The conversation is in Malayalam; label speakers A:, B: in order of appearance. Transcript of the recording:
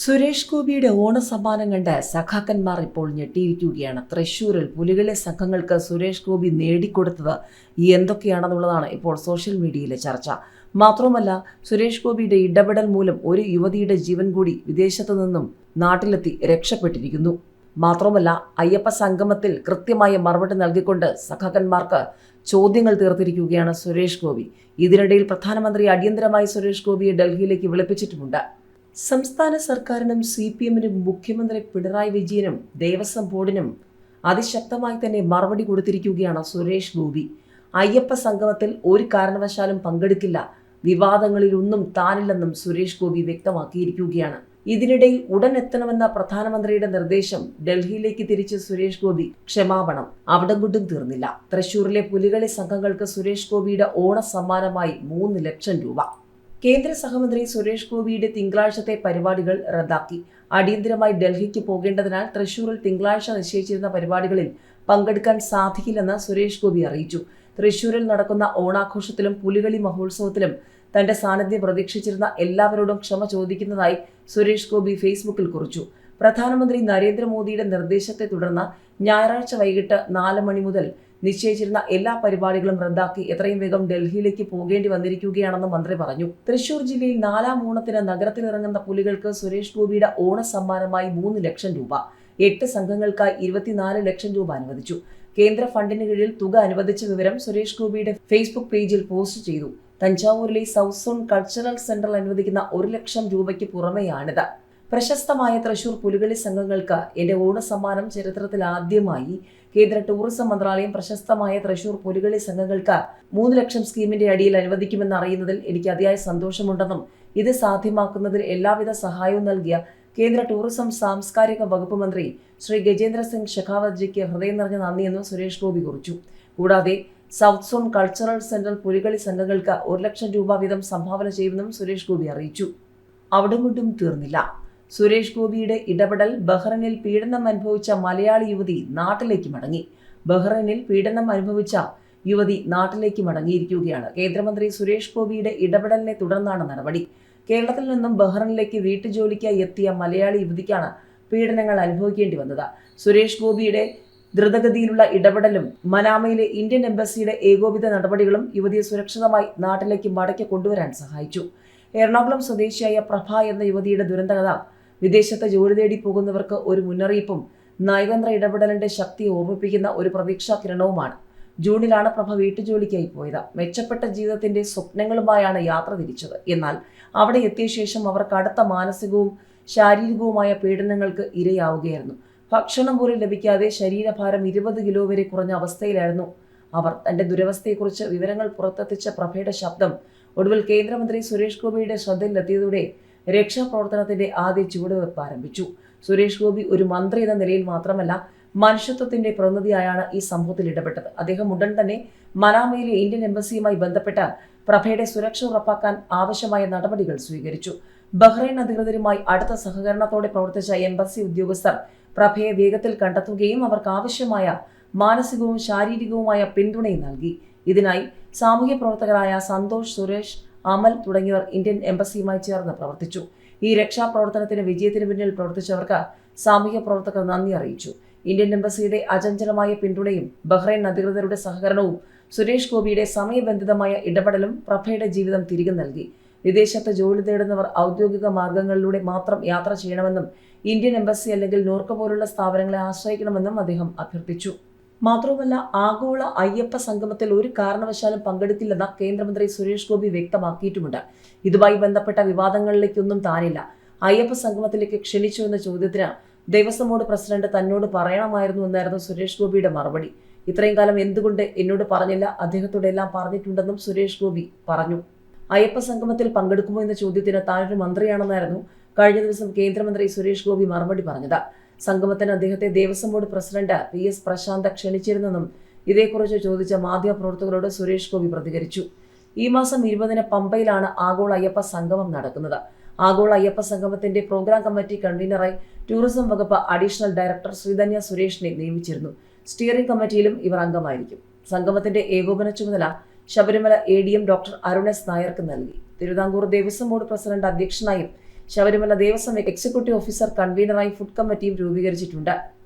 A: സുരേഷ് ഗോപിയുടെ ഓണസമ്മാനം കണ്ട് സഖാക്കന്മാർ ഇപ്പോൾ ഞെട്ടിയിരിക്കുകയാണ്. തൃശൂരിൽ പുലികളെ സംഘങ്ങൾക്ക് സുരേഷ് ഗോപി നേടിക്കൊടുത്തത് എന്തൊക്കെയാണെന്നുള്ളതാണ് ഇപ്പോൾ സോഷ്യൽ മീഡിയയിലെ ചർച്ച. മാത്രവുമല്ല സുരേഷ് ഗോപിയുടെ ഇടപെടൽ മൂലം ഒരു യുവതിയുടെ ജീവൻ കൂടി വിദേശത്തു നിന്നും നാട്ടിലെത്തി രക്ഷപ്പെട്ടിരിക്കുന്നു. മാത്രമല്ല അയ്യപ്പ സംഗമത്തിൽ കൃത്യമായ മറുപടി നൽകിക്കൊണ്ട് സഖാക്കന്മാർക്ക് ചോദ്യങ്ങൾ തീർത്തിരിക്കുകയാണ് സുരേഷ് ഗോപി. ഇതിനിടയിൽ പ്രധാനമന്ത്രി അടിയന്തരമായി സുരേഷ് ഗോപിയെ ഡൽഹിയിലേക്ക് വിളിപ്പിച്ചിട്ടുമുണ്ട്. സംസ്ഥാന സർക്കാരിനും സി പി എമ്മിനും മുഖ്യമന്ത്രി പിണറായി വിജയനും ദേവസ്വം ബോർഡിനും അതിശക്തമായി തന്നെ മറുപടി കൊടുത്തിരിക്കുകയാണ് സുരേഷ് ഗോപി. അയ്യപ്പ സംഗമത്തിൽ ഒരു കാരണവശാലും പങ്കെടുക്കില്ല. വിവാദങ്ങളിലൊന്നും താനില്ലെന്നും സുരേഷ് ഗോപി വ്യക്തമാക്കിയിരിക്കുകയാണ്. ഇതിനിടയിൽ ഉടൻ എത്തണമെന്ന പ്രധാനമന്ത്രിയുടെ നിർദ്ദേശം ഡൽഹിയിലേക്ക് തിരിച്ച് സുരേഷ് ഗോപി ക്ഷമാപണം. അവിടം കൊണ്ടും തീർന്നില്ല. തൃശൂരിലെ പുലികളി സംഘങ്ങൾക്ക് സുരേഷ് ഗോപിയുടെ ഓണ സമ്മാനമായി മൂന്ന് ലക്ഷം രൂപ. കേന്ദ്ര സഹമന്ത്രി സുരേഷ് ഗോപിയുടെ തിങ്കളാഴ്ചത്തെ പരിപാടികൾ റദ്ദാക്കി. അടിയന്തരമായി ഡൽഹിക്ക് പോകേണ്ടതിനാൽ തൃശൂരിൽ തിങ്കളാഴ്ച നിശ്ചയിച്ചിരുന്ന പരിപാടികളിൽ പങ്കെടുക്കാൻ സാധിക്കില്ലെന്ന് സുരേഷ് ഗോപി അറിയിച്ചു. തൃശൂരിൽ നടക്കുന്ന ഓണാഘോഷത്തിലും പുലികളി മഹോത്സവത്തിലും തന്റെ സാന്നിധ്യം പ്രതീക്ഷിച്ചിരുന്ന എല്ലാവരോടും ക്ഷമ ചോദിക്കുന്നതായി സുരേഷ് ഗോപി ഫേസ്ബുക്കിൽ കുറിച്ചു. പ്രധാനമന്ത്രി നരേന്ദ്രമോദിയുടെ നിർദ്ദേശത്തെ തുടർന്ന് ഞായറാഴ്ച വൈകിട്ട് നാല് മണി മുതൽ നിശ്ചയിച്ചിരുന്ന എല്ലാ പരിപാടികളും റദ്ദാക്കി എത്രയും വേഗം ഡൽഹിയിലേക്ക് പോകേണ്ടി വന്നിരിക്കുകയാണെന്ന് മന്ത്രി പറഞ്ഞു. തൃശൂർ ജില്ലയിൽ നാലാം ഓണത്തിന് നഗരത്തിലിറങ്ങുന്ന പുലികൾക്ക് സുരേഷ് ഗോപിയുടെ ഓണ സമ്മാനമായി മൂന്ന് ലക്ഷം രൂപ. എട്ട് സംഘങ്ങൾക്കായി ഇരുപത്തിനാല് ലക്ഷം രൂപ അനുവദിച്ചു. കേന്ദ്ര ഫണ്ടിന് കീഴിൽ തുക അനുവദിച്ച വിവരം സുരേഷ് ഗോപിയുടെ ഫേസ്ബുക്ക് പേജിൽ പോസ്റ്റ് ചെയ്തു. തഞ്ചാവൂരിലെ സൗത്ത് സോൺ കൾച്ചറൽ സെന്ററിൽ അനുവദിക്കുന്ന ഒരു ലക്ഷം രൂപയ്ക്ക് പുറമെയാണിത്. പ്രശസ്തമായ തൃശൂർ പുലികളി സംഘങ്ങൾക്ക് എന്റെ ഓണസമ്മാനം ചരിത്രത്തിൽ ആദ്യമായി. കേന്ദ്ര ടൂറിസം മന്ത്രാലയം പ്രശസ്തമായ തൃശൂർ പുലികളി സംഘങ്ങൾക്ക് മൂന്ന് ലക്ഷം സ്കീമിന്റെ അടിയിൽ അനുവദിക്കുമെന്ന് അറിയുന്നതിൽ എനിക്ക് അതിയായ സന്തോഷമുണ്ടെന്നും ഇത് സാധ്യമാക്കുന്നതിൽ എല്ലാവിധ സഹായവും നൽകിയ കേന്ദ്ര ടൂറിസം സാംസ്കാരിക വകുപ്പ് മന്ത്രി ശ്രീ ഗജേന്ദ്ര സിംഗ് ഷെഖാവത്ജിക്ക് ഹൃദയം നിറഞ്ഞ നന്ദിയെന്നും സുരേഷ് ഗോപി കുറിച്ചു. കൂടാതെ south zone cultural centre Pulikali സംഘങ്ങൾക്ക് ഒരു ലക്ഷം രൂപ വീതം സംഭാവന ചെയ്യുമെന്നും സുരേഷ് ഗോപി അറിയിച്ചു. അവിടം കൊണ്ടും തീർന്നില്ല. സുരേഷ് ഗോപിയുടെ ഇടപെടൽ ബഹ്റൈനിൽ പീഡനം അനുഭവിച്ച മലയാളി യുവതി നാട്ടിലേക്ക് മടങ്ങി. ബഹ്റൈനിൽ പീഡനം അനുഭവിച്ച യുവതി നാട്ടിലേക്ക് മടങ്ങിയിരിക്കുകയാണ്. കേന്ദ്രമന്ത്രി സുരേഷ് ഗോപിയുടെ ഇടപെടലിനെ തുടർന്നാണ് നടപടി. കേരളത്തിൽ നിന്നും ബഹ്റൈനിലേക്ക് വീട്ടുജോലിക്കായി എത്തിയ മലയാളി യുവതിക്കാണ് പീഡനങ്ങൾ അനുഭവിക്കേണ്ടി വന്നത്. സുരേഷ് ഗോപിയുടെ ദ്രുതഗതിയിലുള്ള ഇടപെടലും മനാമയിലെ ഇന്ത്യൻ എംബസിയുടെ ഏകോപിത നടപടികളും യുവതിയെ സുരക്ഷിതമായി നാട്ടിലേക്ക് മടക്കി കൊണ്ടുവരാൻ സഹായിച്ചു. എറണാകുളം സ്വദേശിയായ പ്രഭ എന്ന യുവതിയുടെ ദുരന്തകഥ വിദേശത്ത് ജോലി തേടി പോകുന്നവർക്ക് ഒരു മുന്നറിയിപ്പും നയതന്ത്ര ഇടപെടലിന്റെ ശക്തി ഓർമ്മിപ്പിക്കുന്ന ഒരു പ്രതീക്ഷാ കിരണവുമാണ്. ജൂണിലാണ് പ്രഭ വീട്ടുജോലിക്കായി പോയത്. മെച്ചപ്പെട്ട ജീവിതത്തിന്റെ സ്വപ്നങ്ങളുമായാണ് യാത്ര തിരിച്ചത്. എന്നാൽ അവിടെ എത്തിയ ശേഷം അവർ കടുത്ത മാനസികവും ശാരീരികവുമായ പീഡനങ്ങൾക്ക് ഇരയാവുകയായിരുന്നു. ഭക്ഷണം പോലും ലഭിക്കാതെ ശരീരഭാരം ഇരുപത് കിലോ വരെ കുറഞ്ഞ അവസ്ഥയിലായിരുന്നു അവർ. തന്റെ ദുരവസ്ഥയെക്കുറിച്ച് വിവരങ്ങൾ പുറത്തെത്തിച്ച പ്രഭയുടെ ശബ്ദം ഒടുവിൽ കേന്ദ്രമന്ത്രി സുരേഷ് ഗോപിയുടെ ശ്രദ്ധയിലെത്തിയതോടെ രക്ഷാപ്രവർത്തനത്തിന്റെ ആദ്യ ചുവടുവെപ്പ് ആരംഭിച്ചു. സുരേഷ് ഗോപി ഒരു മന്ത്രി എന്ന നിലയിൽ മാത്രമല്ല മനുഷ്യത്വത്തിന്റെ പ്രതിനിധിയായാണ് ഈ സംഭവത്തിൽ ഇടപെട്ടത്. അദ്ദേഹം ഉടൻ തന്നെ മനാമയിലെ ഇന്ത്യൻ എംബസിയുമായി ബന്ധപ്പെട്ട് പ്രഭയുടെ സുരക്ഷ ഉറപ്പാക്കാൻ ആവശ്യമായ നടപടികൾ സ്വീകരിച്ചു. ബഹ്റൈൻ അധികൃതരുമായി അടുത്ത സഹകരണത്തോടെ പ്രവർത്തിച്ച എംബസി ഉദ്യോഗസ്ഥർ പ്രഭയെ വേഗത്തിൽ കണ്ടെത്തുകയും അവർക്ക് ആവശ്യമായ മാനസികവും ശാരീരികവുമായ പിന്തുണയും നൽകി. ഇതിനായി സാമൂഹ്യ പ്രവർത്തകരായ സന്തോഷ് സുരേഷ് അമൽ തുടങ്ങിയവർ ഇന്ത്യൻ എംബസിയുമായി ചേർന്ന് പ്രവർത്തിച്ചു. ഈ രക്ഷാപ്രവർത്തനത്തിന് വിജയത്തിന് പിന്നിൽ പ്രവർത്തിച്ചവർക്ക് സാമൂഹ്യ പ്രവർത്തകർ നന്ദി അറിയിച്ചു. ഇന്ത്യൻ എംബസിയുടെ അചഞ്ചലമായ പിന്തുണയും ബഹ്റൈൻ അധികൃതരുടെ സഹകരണവും സുരേഷ് ഗോപിയുടെ സമയബന്ധിതമായ ഇടപെടലും പ്രഭയുടെ ജീവിതം തിരികെ നൽകി. വിദേശത്ത് ജോലി തേടുന്നവർ ഔദ്യോഗിക മാർഗങ്ങളിലൂടെ മാത്രം യാത്ര ചെയ്യണമെന്നും ഇന്ത്യൻ എംബസി അല്ലെങ്കിൽ നോർക്ക പോലുള്ള സ്ഥാപനങ്ങളെ ആശ്രയിക്കണമെന്നും അദ്ദേഹം അഭ്യർത്ഥിച്ചു. മാത്രവുമല്ല ആഗോള അയ്യപ്പ സംഗമത്തിൽ ഒരു കാരണവശാലും പങ്കെടുക്കില്ലെന്ന് കേന്ദ്രമന്ത്രി സുരേഷ് ഗോപി വ്യക്തമാക്കിയിട്ടുമുണ്ട്. ഇതുമായി ബന്ധപ്പെട്ട വിവാദങ്ങളിലേക്കൊന്നും താനില്ല. അയ്യപ്പ സംഗമത്തിലേക്ക് ക്ഷണിച്ചു എന്ന ചോദ്യത്തിന് ദേവസ്വം ബോർഡ് പ്രസിഡന്റ് തന്നോട് പറയണമായിരുന്നു എന്നായിരുന്നു സുരേഷ് ഗോപിയുടെ മറുപടി. ഇത്രയും കാലം എന്തുകൊണ്ട് എന്നോട് പറഞ്ഞില്ല അദ്ദേഹത്തോട് എല്ലാം പറഞ്ഞിട്ടുണ്ടെന്നും സുരേഷ് ഗോപി പറഞ്ഞു. അയ്യപ്പ സംഗമത്തിൽ പങ്കെടുക്കുമോ എന്ന ചോദ്യത്തിന് താനൊരു മന്ത്രിയാണെന്നായിരുന്നു കഴിഞ്ഞ ദിവസം കേന്ദ്രമന്ത്രി സുരേഷ് ഗോപി മറുപടി പറഞ്ഞത്. സംഗമത്തിന് അദ്ദേഹത്തെ Devaswom board president P S Prashanth ക്ഷണിച്ചിരുന്നെന്നും ഇതേക്കുറിച്ച് ചോദിച്ച മാധ്യമപ്രവർത്തകരോട് സുരേഷ് ഗോപി പ്രതികരിച്ചു. ഈ മാസം ഇരുപതിന് പമ്പയിലാണ് ആഗോള അയ്യപ്പ സംഗമം നടക്കുന്നത്. ആഗോള അയ്യപ്പ സംഗമത്തിന്റെ പ്രോഗ്രാം കമ്മിറ്റി കൺവീനറായി ടൂറിസം വകുപ്പ് അഡീഷണൽ ഡയറക്ടർ ശ്രീധന്യ സുരേഷിനെ നിയമിച്ചിരുന്നു. സ്റ്റിയറിംഗ് കമ്മിറ്റിയിലും ഇവർ അംഗമായിരിക്കും. സംഗമത്തിന്റെ ഏകോപന ചുമതല Sabarimala A D M doctor Arun S നായർക്ക് നൽകി. തിരുവിതാംകൂർ ദേവസ്വം ബോർഡ് പ്രസിഡന്റ് അധ്യക്ഷനായും ശബരിമല ദേവസ്വം എക്സിക്യൂട്ടീവ് ഓഫീസർ കൺവീനറായി ഫുഡ് കമ്മിറ്റിയും രൂപീകരിച്ചിട്ടുണ്ട്.